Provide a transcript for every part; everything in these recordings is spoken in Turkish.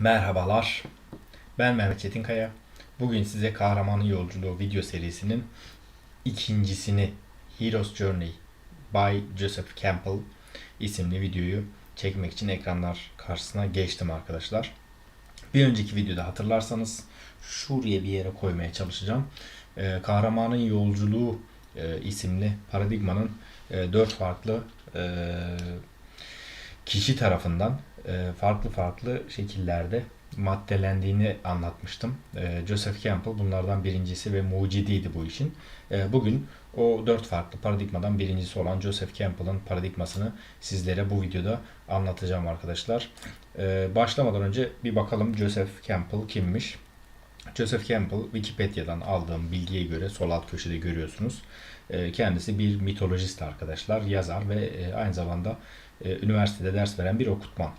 Merhabalar. Ben Mehmet Çetinkaya. Bugün size Kahramanın Yolculuğu video serisinin ikincisini Hero's Journey by Joseph Campbell isimli videoyu çekmek için ekranlar karşısına geçtim arkadaşlar. Bir önceki videoda hatırlarsanız şuraya bir yere koymaya çalışacağım. Ee, Kahramanın Yolculuğu e, isimli paradigmanın e, dört farklı e, kişi tarafından farklı farklı şekillerde maddelendiğini anlatmıştım. E, Joseph Campbell bunlardan birincisi ve mucidiydi bu işin. E, Bugün o dört farklı paradigmadan birincisi olan Joseph Campbell'ın paradigmasını sizlere bu videoda anlatacağım arkadaşlar. E, Başlamadan önce bir bakalım Joseph Campbell kimmiş? Joseph Campbell Wikipedia'dan aldığım bilgiye göre sol alt köşede görüyorsunuz. E, Kendisi bir mitolojist arkadaşlar, yazar ve e, aynı zamanda e, üniversitede ders veren bir okutman.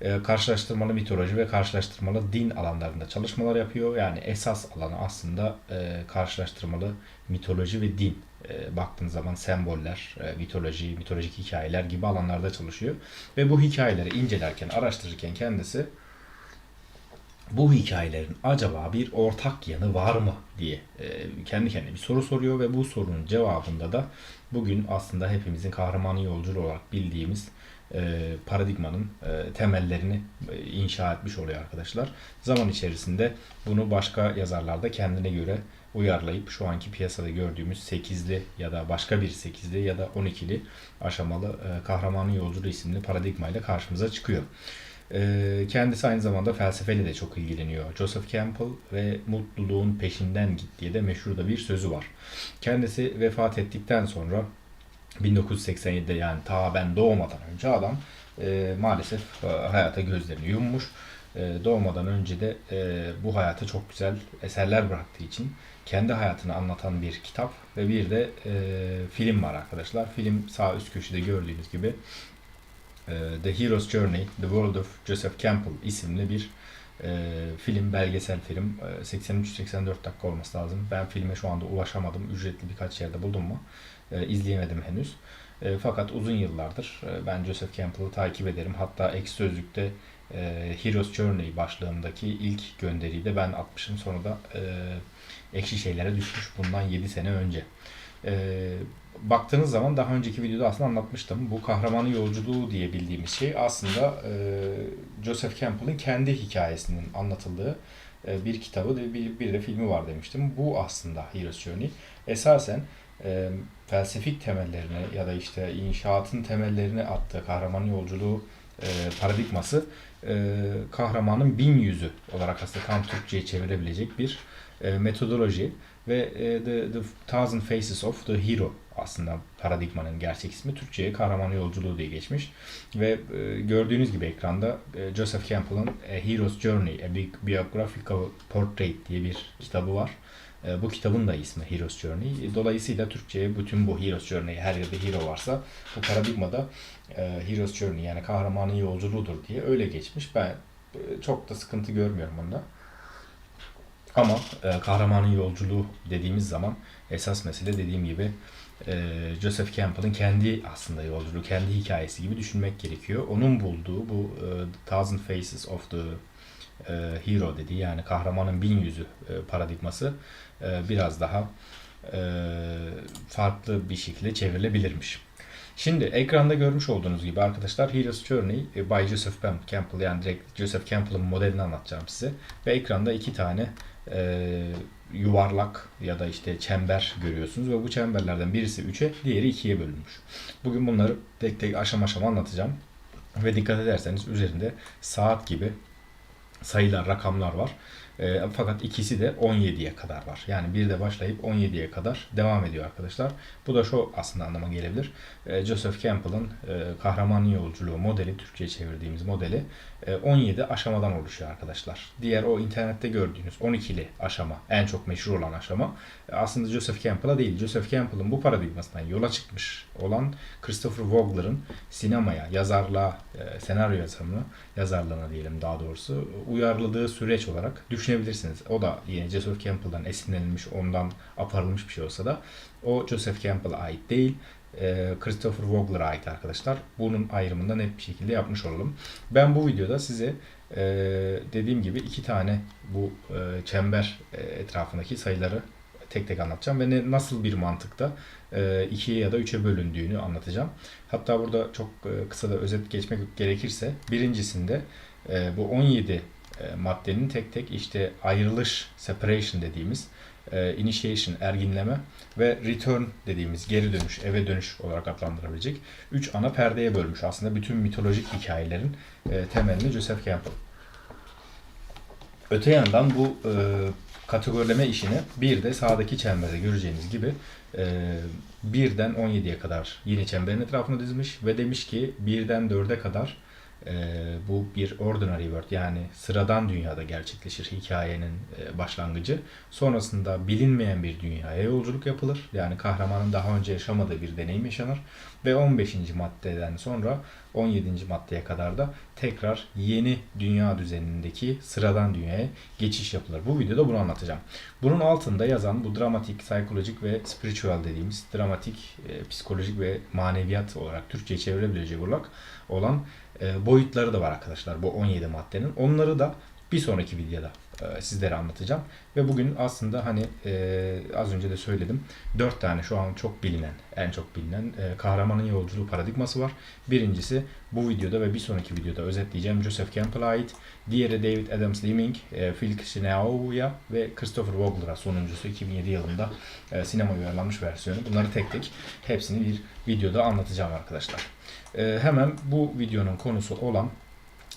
E, Karşılaştırmalı mitoloji ve karşılaştırmalı din alanlarında çalışmalar yapıyor. Yani esas alanı aslında e, karşılaştırmalı mitoloji ve din. E, Baktığınız zaman semboller, e, mitoloji, mitolojik hikayeler gibi alanlarda çalışıyor. Ve bu hikayeleri incelerken, araştırırken kendisi bu hikayelerin acaba bir ortak yanı var mı diye e, kendi kendine bir soru soruyor ve bu sorunun cevabında da bugün aslında hepimizin kahramanı yolculuğu olarak bildiğimiz e, paradigmanın e, temellerini e, inşa etmiş oluyor arkadaşlar. Zaman içerisinde bunu başka yazarlarda kendine göre uyarlayıp şu anki piyasada gördüğümüz 8'li ya da başka bir 8'li ya da 12'li aşamalı e, kahramanı yolculuğu isimli paradigma ile karşımıza çıkıyor. Ee, Kendisi aynı zamanda felsefeyle de çok ilgileniyor. Joseph Campbell ve mutluluğun peşinden git diye de meşhur da bir sözü var. Kendisi vefat ettikten sonra 1987'de yani ta ben doğmadan önce adam e, maalesef e, hayata gözlerini yummuş. E, doğmadan önce de e, bu hayata çok güzel eserler bıraktığı için kendi hayatını anlatan bir kitap ve bir de e, film var arkadaşlar. Film sağ üst köşede gördüğünüz gibi The Hero's Journey, The World of Joseph Campbell isimli bir e, film, belgesel film. E, 83-84 dakika olması lazım. Ben filme şu anda ulaşamadım. Ücretli birkaç yerde buldum mu? E, izleyemedim henüz. Fakat uzun yıllardır e, ben Joseph Campbell'ı takip ederim. Hatta ek sözlükte e, Hero's Journey başlığındaki ilk gönderiyi de ben atmışım. Sonra da e, ekşi şeylere düşmüş bundan 7 sene önce. Baktığınız zaman daha önceki videoda aslında anlatmıştım. Bu kahramanı yolculuğu diye bildiğimiz şey aslında e, Joseph Campbell'ın kendi hikayesinin anlatıldığı e, bir kitabı bir, bir de filmi var demiştim. Bu aslında Hero's Journey. Esasen e, felsefik temellerini ya da işte inşaatın temellerini attığı kahramanı yolculuğu e, paradigması e, kahramanın bin yüzü olarak aslında tam Türkçe'ye çevirebilecek bir e, metodoloji ve e, the, the Thousand Faces of the Hero aslında paradigmanın gerçek ismi Türkçe'ye kahraman yolculuğu diye geçmiş ve e, gördüğünüz gibi ekranda e, Joseph Campbell'ın A Hero's Journey, A Bi- Biographical Portrait diye bir kitabı var. E, bu kitabın da ismi Hero's Journey. Dolayısıyla Türkçe'ye bütün bu Hero's Journey, her yerde hero varsa bu paradigmada e, Hero's Journey yani kahramanın yolculuğudur diye öyle geçmiş. Ben e, çok da sıkıntı görmüyorum bunda. Ama e, kahramanın yolculuğu dediğimiz zaman esas mesele dediğim gibi e, Joseph Campbell'ın kendi aslında yolculuğu, kendi hikayesi gibi düşünmek gerekiyor. Onun bulduğu bu e, Thousand Faces of the e, Hero dediği yani kahramanın bin yüzü e, paradigması e, biraz daha e, farklı bir şekilde çevrilebilirmiş. Şimdi ekranda görmüş olduğunuz gibi arkadaşlar Hero's Journey e, by Joseph Campbell yani direkt Joseph Campbell'ın modelini anlatacağım size. Ve ekranda iki tane e, yuvarlak ya da işte çember görüyorsunuz ve bu çemberlerden birisi 3'e, diğeri 2'ye bölünmüş. Bugün bunları tek tek aşama aşama anlatacağım. Ve dikkat ederseniz üzerinde saat gibi sayılar, rakamlar var. E, fakat ikisi de 17'ye kadar var. Yani bir de başlayıp 17'ye kadar devam ediyor arkadaşlar. Bu da şu aslında anlama gelebilir. E, Joseph Campbell'ın e, kahraman yolculuğu modeli, Türkçe'ye çevirdiğimiz modeli e, 17 aşamadan oluşuyor arkadaşlar. Diğer o internette gördüğünüz 12'li aşama, en çok meşhur olan aşama e, aslında Joseph Campbell'a değil. Joseph Campbell'ın bu paradigmasından yola çıkmış olan Christopher Vogler'ın sinemaya, yazarlığa, e, senaryo yazarına, yazarlığına diyelim daha doğrusu uyarladığı süreç olarak düşünebilirsiniz. O da yine Joseph Campbell'dan esinlenilmiş, ondan aparılmış bir şey olsa da o Joseph Campbell'a ait değil. e, Christopher Vogler'a ait arkadaşlar. Bunun ayrımında net bir şekilde yapmış olalım. Ben bu videoda size e, dediğim gibi iki tane bu e, çember etrafındaki sayıları tek tek anlatacağım ve nasıl bir mantıkta ikiye ya da üçe bölündüğünü anlatacağım. Hatta burada çok kısa da özet geçmek gerekirse birincisinde bu 17 e, maddenin tek tek işte ayrılış, separation dediğimiz e, initiation, erginleme ve return dediğimiz geri dönüş, eve dönüş olarak adlandırabilecek 3 ana perdeye bölmüş. Aslında bütün mitolojik hikayelerin e, temelini Joseph Campbell. Öte yandan bu e, kategorileme işini bir de sağdaki çemberde göreceğiniz gibi e, birden 17'ye kadar yine çemberin etrafına dizmiş ve demiş ki birden 4'e kadar e, bu bir ordinary world yani sıradan dünyada gerçekleşir hikayenin e, başlangıcı. Sonrasında bilinmeyen bir dünyaya yolculuk yapılır. Yani kahramanın daha önce yaşamadığı bir deneyim yaşanır. Ve 15. maddeden sonra 17. maddeye kadar da tekrar yeni dünya düzenindeki sıradan dünyaya geçiş yapılır. Bu videoda bunu anlatacağım. Bunun altında yazan bu dramatik, psikolojik ve spiritual dediğimiz dramatik, e, psikolojik ve maneviyat olarak Türkçe'ye çevirebilecek olarak olan boyutları da var arkadaşlar bu 17 maddenin. Onları da bir sonraki videoda e, sizlere anlatacağım. Ve bugün aslında hani e, az önce de söyledim. 4 tane şu an çok bilinen, en çok bilinen e, kahramanın yolculuğu paradigması var. Birincisi bu videoda ve bir sonraki videoda özetleyeceğim Joseph Campbell'a ait. Diğeri David Adams Leeming, e, Phil Kishinao'ya ve Christopher Vogler'a sonuncusu 2007 yılında e, sinema uyarlanmış versiyonu. Bunları tek tek hepsini bir videoda anlatacağım arkadaşlar. E, hemen bu videonun konusu olan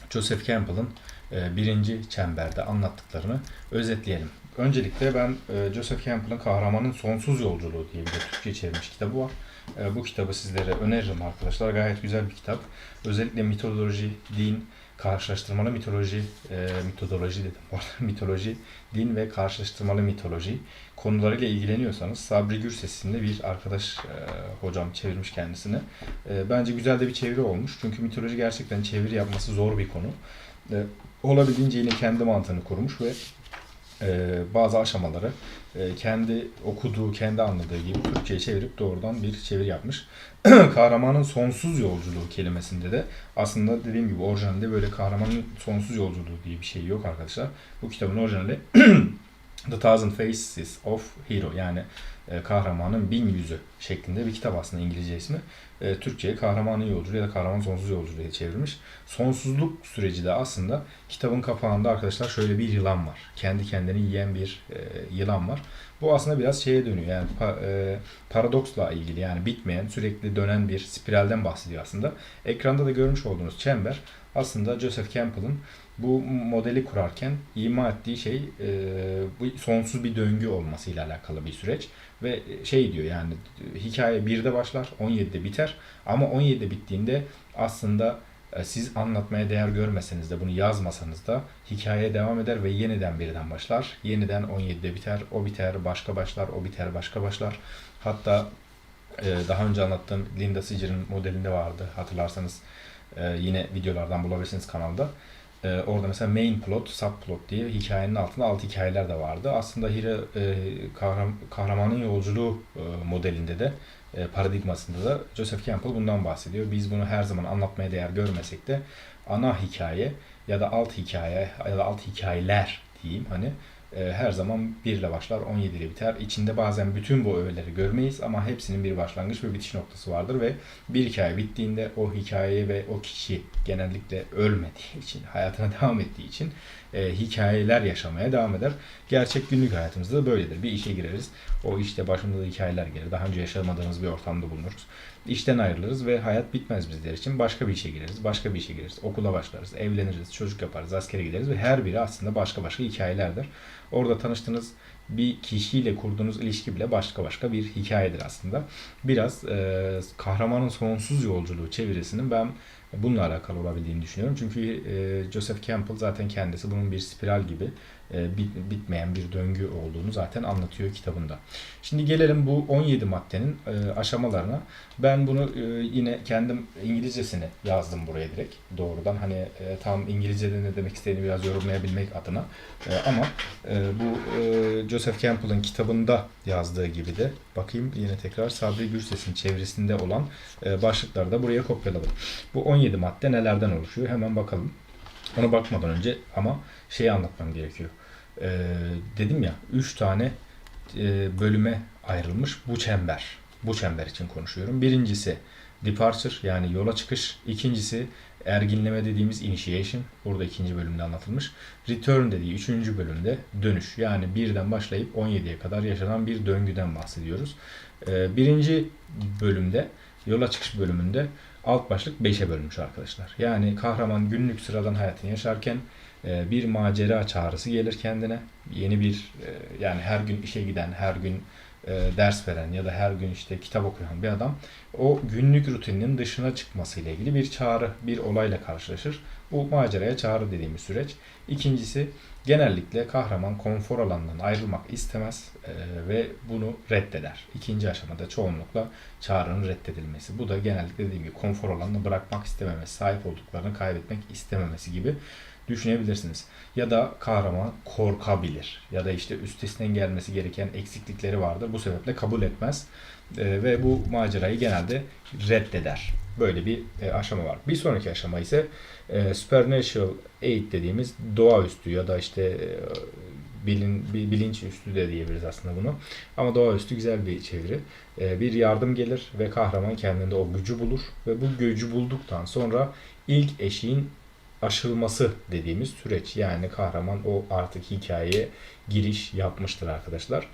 Joseph Campbell'ın e, birinci çemberde anlattıklarını özetleyelim. Öncelikle ben e, Joseph Campbell'ın Kahramanın Sonsuz Yolculuğu diye bir de Türkçe çevirmiş kitabı var. E, bu kitabı sizlere öneririm arkadaşlar. Gayet güzel bir kitap. Özellikle mitoloji, din, karşılaştırmalı mitoloji, e, mitodoloji dedim bu arada. mitoloji, din ve karşılaştırmalı mitoloji konularıyla ilgileniyorsanız Sabri Gürses'in bir arkadaş e, hocam çevirmiş kendisini. Bence güzel de bir çeviri olmuş. Çünkü mitoloji gerçekten çeviri yapması zor bir konu. Olabildiğince yine kendi mantığını kurmuş ve e, bazı aşamaları e, kendi okuduğu, kendi anladığı gibi Türkçe'ye çevirip doğrudan bir çeviri yapmış. kahramanın sonsuz yolculuğu kelimesinde de aslında dediğim gibi orijinalde böyle kahramanın sonsuz yolculuğu diye bir şey yok arkadaşlar. Bu kitabın orijinali The Thousand Faces of Hero yani e, kahramanın bin yüzü şeklinde bir kitap aslında İngilizce ismi. E, Türkçe'ye kahramanın yolculuğu ya da kahraman sonsuz yolculuğu diye çevrilmiş. Sonsuzluk süreci de aslında kitabın kapağında arkadaşlar şöyle bir yılan var. Kendi kendini yiyen bir e, yılan var. Bu aslında biraz şeye dönüyor yani pa, e, paradoksla ilgili yani bitmeyen sürekli dönen bir spiralden bahsediyor aslında. Ekranda da görmüş olduğunuz çember aslında Joseph Campbell'ın bu modeli kurarken ima ettiği şey e, bu sonsuz bir döngü olmasıyla alakalı bir süreç ve şey diyor yani hikaye 1'de başlar 17'de biter ama 17'de bittiğinde aslında e, siz anlatmaya değer görmeseniz de bunu yazmasanız da hikaye devam eder ve yeniden birden başlar. Yeniden 17'de biter, o biter, başka başlar, o biter, başka başlar. Hatta e, daha önce anlattığım Linda Siger'ın modelinde vardı hatırlarsanız e, yine videolardan bulabilirsiniz kanalda. Ee, orada mesela main plot, subplot diye hikayenin altında alt hikayeler de vardı. Aslında Hira e, kahram, kahramanın yolculuğu e, modelinde de e, paradigmasında da Joseph Campbell bundan bahsediyor. Biz bunu her zaman anlatmaya değer görmesek de ana hikaye ya da alt hikaye ya da alt hikayeler diyeyim hani e, her zaman 1 ile başlar 17 ile biter. İçinde bazen bütün bu öğeleri görmeyiz ama hepsinin bir başlangıç ve bitiş noktası vardır ve bir hikaye bittiğinde o hikaye ve o kişi genellikle ölmediği için, hayatına devam ettiği için e, hikayeler yaşamaya devam eder. Gerçek günlük hayatımızda da böyledir. Bir işe gireriz. O işte başımıza da hikayeler gelir. Daha önce yaşamadığımız bir ortamda bulunuruz. İşten ayrılırız ve hayat bitmez bizler için. Başka bir işe gireriz, başka bir işe gireriz. Okula başlarız, evleniriz, çocuk yaparız, askere gideriz ve her biri aslında başka başka hikayelerdir. Orada tanıştığınız bir kişiyle kurduğunuz ilişki bile başka başka bir hikayedir aslında. Biraz e, kahramanın sonsuz yolculuğu çevirisinin ben bununla alakalı olabildiğini düşünüyorum. Çünkü e, Joseph Campbell zaten kendisi bunun bir spiral gibi bit- bitmeyen bir döngü olduğunu zaten anlatıyor kitabında. Şimdi gelelim bu 17 maddenin e, aşamalarına. Ben bunu e, yine kendim İngilizcesini yazdım buraya direkt doğrudan. Hani e, tam İngilizce'de ne demek istediğini biraz yorumlayabilmek adına. E, ama e, bu e, Joseph Campbell'ın kitabında yazdığı gibi de bakayım yine tekrar Sabri Gürses'in çevresinde olan e, başlıkları da buraya kopyaladım. Bu 17 madde nelerden oluşuyor? Hemen bakalım. Ona bakmadan önce ama şeyi anlatmam gerekiyor. E, dedim ya 3 tane e, bölüme ayrılmış bu çember. Bu çember için konuşuyorum. Birincisi departure yani yola çıkış. İkincisi erginleme dediğimiz initiation. Burada ikinci bölümde anlatılmış. Return dediği üçüncü bölümde dönüş. Yani birden başlayıp 17'ye kadar yaşanan bir döngüden bahsediyoruz. Ee, birinci bölümde yola çıkış bölümünde alt başlık 5'e bölünmüş arkadaşlar. Yani kahraman günlük sıradan hayatını yaşarken e, bir macera çağrısı gelir kendine. Yeni bir e, yani her gün işe giden, her gün e, ders veren ya da her gün işte kitap okuyan bir adam o günlük rutininin dışına çıkmasıyla ilgili bir çağrı, bir olayla karşılaşır. Bu maceraya çağrı dediğimiz süreç. İkincisi genellikle kahraman konfor alanından ayrılmak istemez e, ve bunu reddeder. İkinci aşamada çoğunlukla çağrının reddedilmesi. Bu da genellikle dediğim gibi konfor alanını bırakmak istememesi, sahip olduklarını kaybetmek istememesi gibi düşünebilirsiniz. Ya da kahraman korkabilir. Ya da işte üstesinden gelmesi gereken eksiklikleri vardır. Bu sebeple kabul etmez. E, ve bu macerayı genelde reddeder. Böyle bir e, aşama var. Bir sonraki aşama ise e, supernatural aid dediğimiz doğaüstü ya da işte e, bilin, bi- bilinç üstü de diyebiliriz aslında bunu. Ama doğaüstü güzel bir çeviri. E, bir yardım gelir ve kahraman kendinde o gücü bulur ve bu gücü bulduktan sonra ilk eşiğin aşılması dediğimiz süreç. Yani kahraman o artık hikayeye giriş yapmıştır arkadaşlar.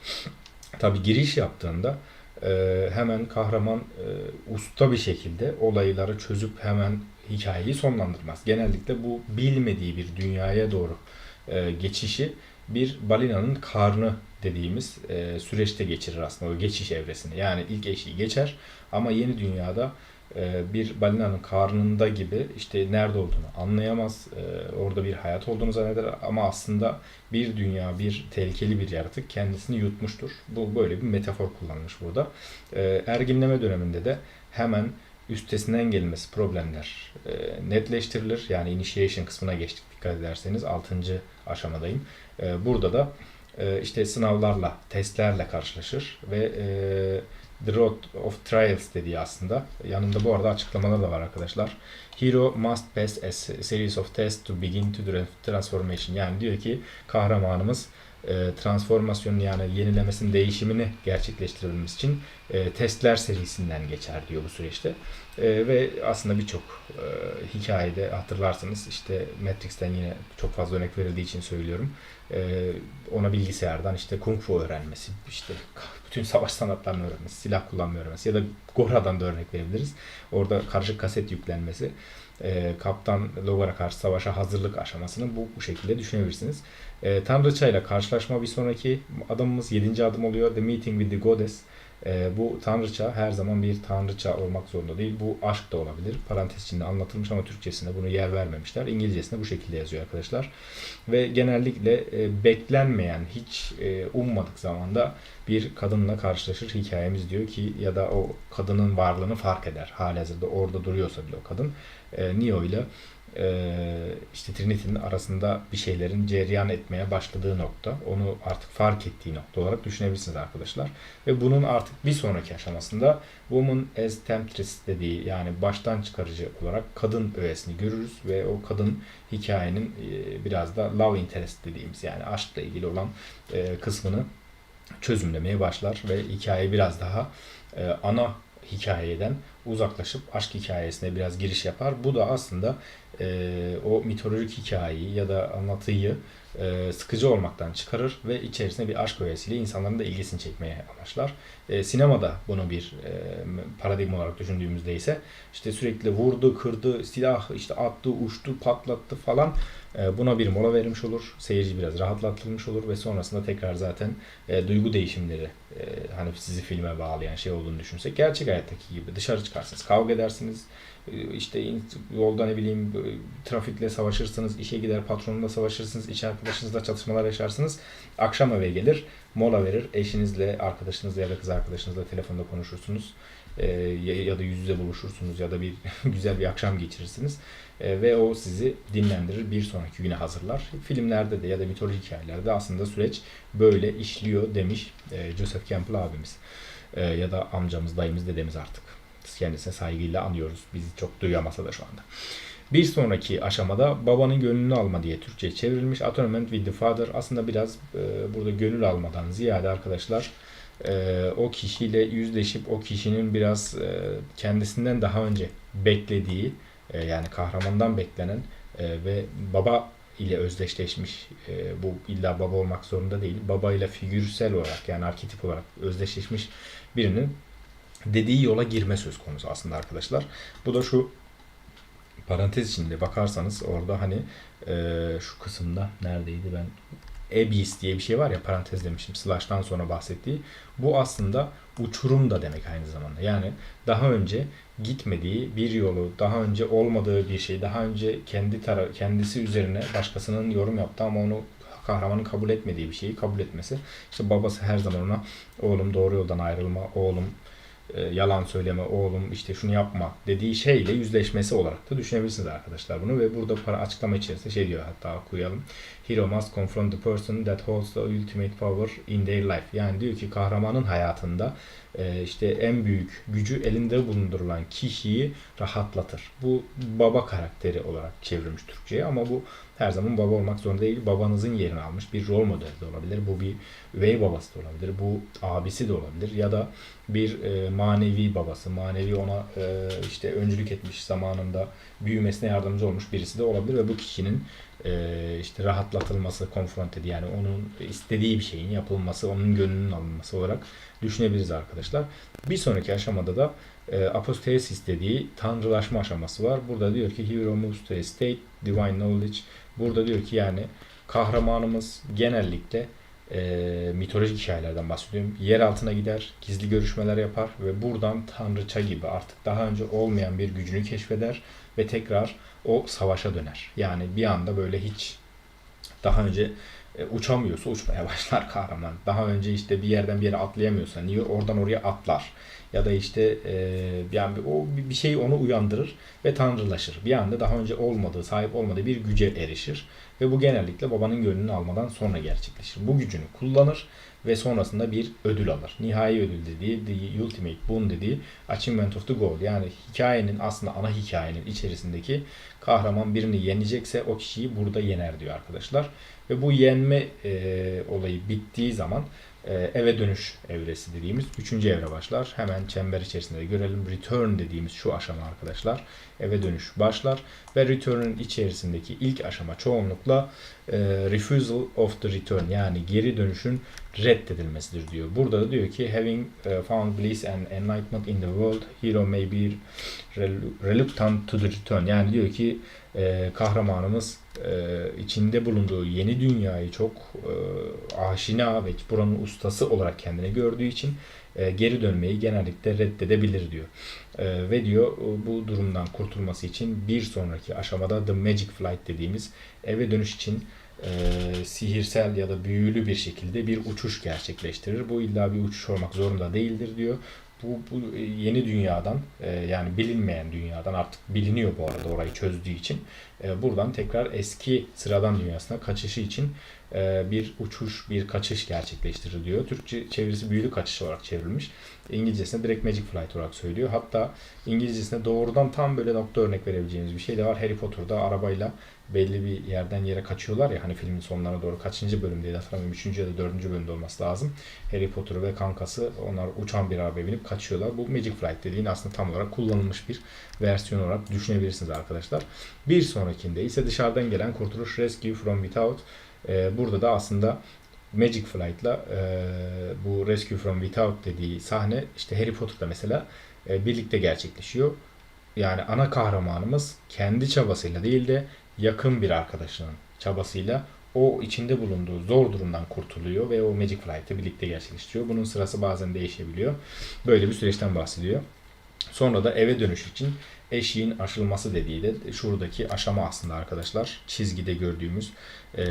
Tabi giriş yaptığında e, hemen kahraman e, usta bir şekilde olayları çözüp hemen hikayeyi sonlandırmaz. Genellikle bu bilmediği bir dünyaya doğru e, geçişi bir balinanın karnı dediğimiz e, süreçte geçirir aslında o geçiş evresini. Yani ilk eşiği geçer ama yeni dünyada bir balinanın karnında gibi işte nerede olduğunu anlayamaz. E, orada bir hayat olduğunu zanneder ama aslında bir dünya, bir tehlikeli bir yaratık kendisini yutmuştur. Bu böyle bir metafor kullanılmış burada. E, erginleme döneminde de hemen üstesinden gelinmesi problemler e, netleştirilir. Yani initiation kısmına geçtik dikkat ederseniz 6. aşamadayım. Burada da e, işte sınavlarla, testlerle karşılaşır ve e, The Road of Trials dediği aslında. Yanında bu arada açıklamalar da var arkadaşlar. Hero must pass a series of tests to begin to transformation. Yani diyor ki kahramanımız e, transformasyonun yani yenilemesinin değişimini gerçekleştirebilmemiz için e, testler serisinden geçer diyor bu süreçte. E, ve aslında birçok e, hikayede hatırlarsınız işte Matrix'ten yine çok fazla örnek verildiği için söylüyorum. E, ona bilgisayardan işte kung fu öğrenmesi, işte bütün savaş sanatlarını öğrenmesi, silah kullanmayı öğrenmesi ya da Gora'dan da örnek verebiliriz. Orada karışık kaset yüklenmesi, Kaptan Logar'a karşı savaşa hazırlık aşamasını bu, bu şekilde düşünebilirsiniz. E, Tanrıça ile karşılaşma bir sonraki adımımız 7. adım oluyor. The Meeting with the Goddess. E, bu tanrıça her zaman bir tanrıça olmak zorunda değil. Bu aşk da olabilir. Parantez içinde anlatılmış ama Türkçesinde bunu yer vermemişler. İngilizcesinde bu şekilde yazıyor arkadaşlar. Ve genellikle e, beklenmeyen, hiç e, ummadık zamanda bir kadınla karşılaşır hikayemiz diyor ki ya da o kadının varlığını fark eder. Halihazırda orada duruyorsa bile o kadın. E, Neo ile işte Trinity'nin arasında bir şeylerin cereyan etmeye başladığı nokta. Onu artık fark ettiği nokta olarak düşünebilirsiniz arkadaşlar. Ve bunun artık bir sonraki aşamasında Woman as Temptress dediği yani baştan çıkarıcı olarak kadın öğesini görürüz ve o kadın hikayenin e, biraz da love interest dediğimiz yani aşkla ilgili olan e, kısmını çözümlemeye başlar ve hikaye biraz daha e, ana hikayeden uzaklaşıp aşk hikayesine biraz giriş yapar. Bu da aslında e, o mitolojik hikayeyi ya da anlatıyı e, sıkıcı olmaktan çıkarır ve içerisine bir aşk öğesiyle insanların da ilgisini çekmeye amaçlar. E, sinemada bunu bir e, paradigma olarak düşündüğümüzde ise işte sürekli vurdu, kırdı, silah işte attı, uçtu, patlattı falan buna bir mola vermiş olur. Seyirci biraz rahatlatılmış olur ve sonrasında tekrar zaten e, duygu değişimleri e, hani sizi filme bağlayan şey olduğunu düşünsek gerçek hayattaki gibi dışarı çıkarsınız. Kavga edersiniz. Ee, işte yolda ne bileyim e, trafikle savaşırsınız, işe gider patronla savaşırsınız, iş arkadaşınızla çatışmalar yaşarsınız. Akşam eve gelir, mola verir, eşinizle, arkadaşınızla ya da kız arkadaşınızla telefonda konuşursunuz. Ee, ya, ya da yüz yüze buluşursunuz ya da bir güzel bir akşam geçirirsiniz. Ee, ve o sizi dinlendirir, bir sonraki güne hazırlar. Filmlerde de ya da mitolojik hikayelerde aslında süreç böyle işliyor demiş e, Joseph Campbell abimiz. E, ya da amcamız, dayımız, dedemiz artık. Kendisine saygıyla anıyoruz. Bizi çok duyamasa da şu anda. Bir sonraki aşamada babanın gönlünü alma diye Türkçe'ye çevrilmiş. Atonement with the Father aslında biraz e, burada gönül almadan ziyade arkadaşlar e, o kişiyle yüzleşip o kişinin biraz e, kendisinden daha önce beklediği e, yani kahramandan beklenen e, ve baba ile özdeşleşmiş e, bu illa baba olmak zorunda değil baba ile figürsel olarak yani arketip olarak özdeşleşmiş birinin dediği yola girme söz konusu aslında arkadaşlar. Bu da şu parantez içinde bakarsanız orada hani şu kısımda neredeydi ben Abyss diye bir şey var ya parantez demişim slash'tan sonra bahsettiği. Bu aslında uçurum da demek aynı zamanda. Yani daha önce gitmediği bir yolu, daha önce olmadığı bir şey, daha önce kendi tara- kendisi üzerine başkasının yorum yaptığı ama onu kahramanın kabul etmediği bir şeyi kabul etmesi. İşte babası her zaman ona oğlum doğru yoldan ayrılma, oğlum e, yalan söyleme, oğlum işte şunu yapma dediği şeyle yüzleşmesi olarak da düşünebilirsiniz arkadaşlar bunu ve burada para açıklama içerisinde şey diyor hatta okuyalım. Hero must confront the person that holds the ultimate power in their life. Yani diyor ki kahramanın hayatında e, işte en büyük gücü elinde bulundurulan kişiyi rahatlatır. Bu baba karakteri olarak çevrilmiş Türkçe'ye ama bu her zaman baba olmak zorunda değil. Babanızın yerini almış bir rol modeli de olabilir. Bu bir üvey babası da olabilir. Bu abisi de olabilir. Ya da bir e, manevi babası, manevi ona e, işte öncülük etmiş zamanında büyümesine yardımcı olmuş birisi de olabilir ve bu kişinin e, işte rahatlatılması, konfront edici yani onun istediği bir şeyin yapılması, onun gönlünün alınması olarak düşünebiliriz arkadaşlar. Bir sonraki aşamada da e, aposteosis dediği tanrılaşma aşaması var. Burada diyor ki hero moves to a state, divine knowledge. Burada diyor ki yani kahramanımız genellikle e, mitolojik hikayelerden bahsediyorum. Yer altına gider, gizli görüşmeler yapar ve buradan tanrıça gibi artık daha önce olmayan bir gücünü keşfeder ve tekrar o savaşa döner. Yani bir anda böyle hiç daha önce e, uçamıyorsa uçmaya başlar kahraman. Daha önce işte bir yerden bir yere atlayamıyorsa niye oradan oraya atlar. Ya da işte e, yani o bir- şey onu uyandırır ve tanrılaşır. Bir anda daha önce olmadığı, sahip olmadığı bir güce erişir. Ve bu genellikle babanın gönlünü almadan sonra gerçekleşir. Bu gücünü kullanır ve sonrasında bir ödül alır. Nihai ödül dediği, the ultimate boon dediği achievement of the goal. Yani hikayenin aslında ana hikayenin içerisindeki kahraman birini yenecekse o kişiyi burada yener diyor arkadaşlar. Ve bu yenme e, olayı bittiği zaman e, eve dönüş evresi dediğimiz üçüncü evre başlar. Hemen çember içerisinde de görelim. Return dediğimiz şu aşama arkadaşlar. Eve dönüş başlar. Ve return'ün içerisindeki ilk aşama çoğunlukla e, refusal of the return yani geri dönüşün reddedilmesidir diyor. Burada da diyor ki having e, found bliss and enlightenment in the world hero may be rel- reluctant to the return. Yani diyor ki e, kahramanımız e, içinde bulunduğu yeni dünyayı çok e, aşina ve buranın ustası olarak kendini gördüğü için e, geri dönmeyi genellikle reddedebilir diyor. E, ve diyor bu durumdan kurtulması için bir sonraki aşamada The Magic Flight dediğimiz eve dönüş için e, sihirsel ya da büyülü bir şekilde bir uçuş gerçekleştirir. Bu illa bir uçuş olmak zorunda değildir diyor. Bu, bu yeni dünyadan e, yani bilinmeyen dünyadan artık biliniyor bu arada orayı çözdüğü için e, buradan tekrar eski sıradan dünyasına kaçışı için e, bir uçuş, bir kaçış gerçekleştirir diyor. Türkçe çevirisi büyülü kaçış olarak çevrilmiş. İngilizcesinde direkt Magic Flight olarak söylüyor. Hatta İngilizcesinde doğrudan tam böyle nokta örnek verebileceğimiz bir şey de var. Harry Potter'da arabayla belli bir yerden yere kaçıyorlar ya hani filmin sonlarına doğru kaçıncı bölümdeydi hatırlamıyorum. Üçüncü ya da dördüncü bölümde olması lazım. Harry Potter ve kankası onlar uçan bir arabaya binip kaçıyorlar. Bu Magic Flight dediğin aslında tam olarak kullanılmış bir versiyon olarak düşünebilirsiniz arkadaşlar. Bir sonrakinde ise dışarıdan gelen kurtuluş Rescue from Without. Ee, burada da aslında Magic Flight'la e, bu Rescue from Without dediği sahne işte Harry Potter'da mesela e, birlikte gerçekleşiyor. Yani ana kahramanımız kendi çabasıyla değil de yakın bir arkadaşının çabasıyla o içinde bulunduğu zor durumdan kurtuluyor ve o Magic Flight'ı birlikte gerçekleştiriyor. Bunun sırası bazen değişebiliyor. Böyle bir süreçten bahsediyor. Sonra da eve dönüş için eşiğin aşılması dediği de şuradaki aşama aslında arkadaşlar. Çizgide gördüğümüz e,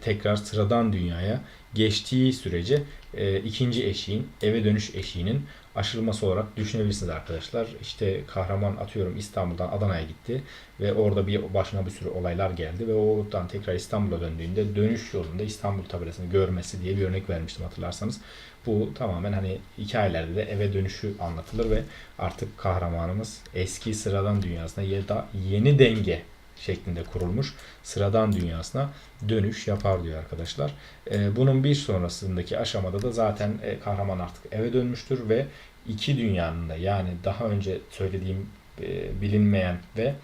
tekrar sıradan dünyaya geçtiği sürece e, ikinci eşiğin, eve dönüş eşiğinin aşılması olarak düşünebilirsiniz arkadaşlar. İşte kahraman atıyorum İstanbul'dan Adana'ya gitti ve orada bir başına bir sürü olaylar geldi ve oradan tekrar İstanbul'a döndüğünde dönüş yolunda İstanbul tabelasını görmesi diye bir örnek vermiştim hatırlarsanız. Bu tamamen hani hikayelerde de eve dönüşü anlatılır ve artık kahramanımız eski sıradan dünyasına ya da yeni denge şeklinde kurulmuş sıradan dünyasına dönüş yapar diyor arkadaşlar. Ee, bunun bir sonrasındaki aşamada da zaten e, kahraman artık eve dönmüştür ve iki dünyanın da yani daha önce söylediğim e, bilinmeyen ve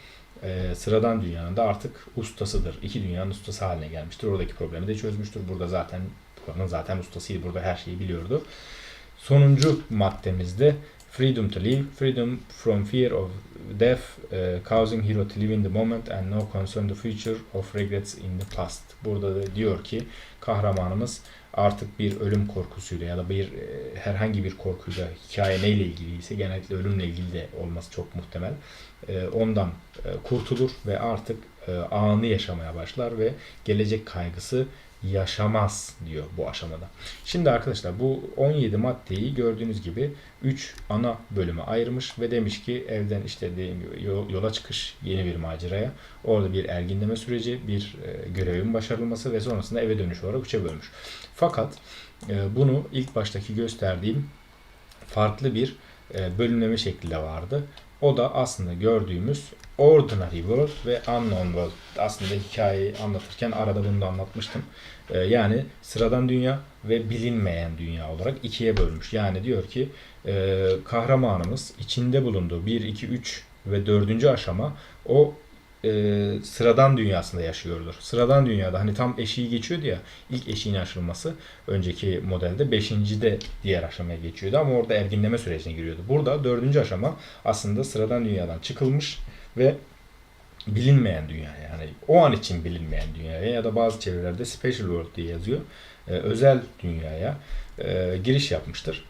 e, sıradan dünyanın da artık ustasıdır. İki dünyanın ustası haline gelmiştir. Oradaki problemi de çözmüştür. Burada zaten buranın zaten ustasıydı. Burada her şeyi biliyordu. Sonuncu maddemizde freedom to live, freedom from fear of death, uh, causing hero to live in the moment and no concern the future of regrets in the past. Burada da diyor ki kahramanımız artık bir ölüm korkusuyla ya da bir e, herhangi bir korkuyla hikaye neyle ilgiliyse genellikle ölümle ilgili de olması çok muhtemel. E, ondan e, kurtulur ve artık e, anı yaşamaya başlar ve gelecek kaygısı yaşamaz diyor bu aşamada. Şimdi arkadaşlar bu 17 maddeyi gördüğünüz gibi 3 ana bölüme ayırmış ve demiş ki evden işte dediğim gibi yola çıkış yeni bir maceraya. Orada bir erginleme süreci, bir görevin başarılması ve sonrasında eve dönüş olarak üçe bölmüş. Fakat bunu ilk baştaki gösterdiğim farklı bir bölümleme şekli vardı. O da aslında gördüğümüz Ordinary World ve Unknown World. Aslında hikayeyi anlatırken arada bunu da anlatmıştım. Ee, yani sıradan dünya ve bilinmeyen dünya olarak ikiye bölmüş. Yani diyor ki e, kahramanımız içinde bulunduğu 1, 2, 3 ve 4. aşama o e, sıradan dünyasında yaşıyordur. Sıradan dünyada hani tam eşiği geçiyordu ya ilk eşiğin aşılması önceki modelde 5. de diğer aşamaya geçiyordu ama orada erginleme sürecine giriyordu. Burada 4. aşama aslında sıradan dünyadan çıkılmış ve bilinmeyen dünya yani o an için bilinmeyen dünyaya ya da bazı çevrelerde special world diye yazıyor. Ee, özel dünyaya e, giriş yapmıştır.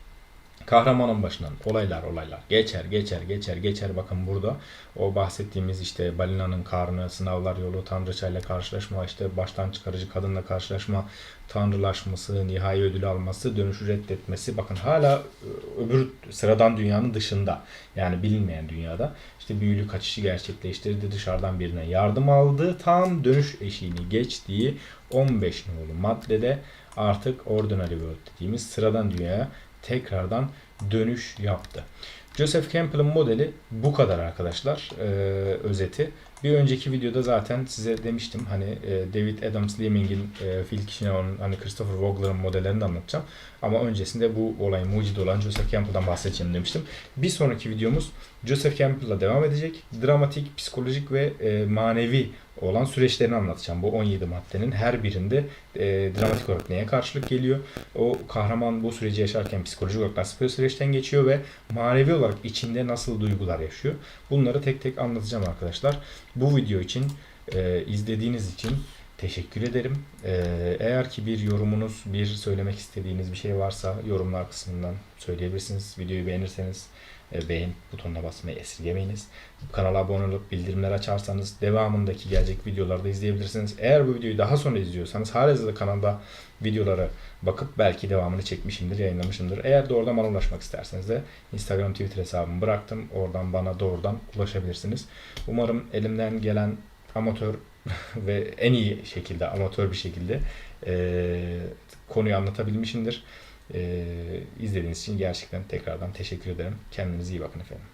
Kahramanın başından olaylar olaylar. Geçer geçer geçer geçer. Bakın burada o bahsettiğimiz işte balinanın karnı, sınavlar yolu, tanrıçayla karşılaşma, işte baştan çıkarıcı kadınla karşılaşma, tanrılaşması, nihai ödül alması, dönüşü reddetmesi. Bakın hala e, öbür sıradan dünyanın dışında yani bilinmeyen dünyada işte büyülü kaçışı gerçekleştirdi, dışarıdan birine yardım aldı, tam dönüş eşiğini geçtiği 15 numaralı maddede artık ordinary world dediğimiz sıradan dünyaya tekrardan dönüş yaptı. Joseph Campbell'ın modeli bu kadar arkadaşlar e, özeti. Bir önceki videoda zaten size demiştim hani e, David Adams Leeming'in, e, Phil Kishinow'un, hani Christopher Vogler'ın modellerini de anlatacağım. Ama öncesinde bu olayın mucidi olan Joseph Campbell'dan bahsedeceğim demiştim. Bir sonraki videomuz Joseph Campbell'la devam edecek. Dramatik, psikolojik ve e, manevi olan süreçlerini anlatacağım. Bu 17 maddenin her birinde e, dramatik olarak neye karşılık geliyor? O kahraman bu süreci yaşarken psikolojik olarak nasıl bir süreçten geçiyor ve manevi olarak içinde nasıl duygular yaşıyor? Bunları tek tek anlatacağım arkadaşlar. Bu video için e, izlediğiniz için teşekkür ederim. E, eğer ki bir yorumunuz, bir söylemek istediğiniz bir şey varsa yorumlar kısmından söyleyebilirsiniz. Videoyu beğenirseniz beğen butonuna basmayı esirgemeyiniz. Kanala abone olup bildirimler açarsanız devamındaki gelecek videolarda izleyebilirsiniz. Eğer bu videoyu daha sonra izliyorsanız halihazırda kanalda videolara bakıp belki devamını çekmişimdir, yayınlamışımdır. Eğer doğrudan bana ulaşmak isterseniz de Instagram, Twitter hesabımı bıraktım. Oradan bana doğrudan ulaşabilirsiniz. Umarım elimden gelen amatör ve en iyi şekilde, amatör bir şekilde e, konuyu anlatabilmişimdir. E, izlediğiniz için gerçekten tekrardan teşekkür ederim. Kendinize iyi bakın efendim.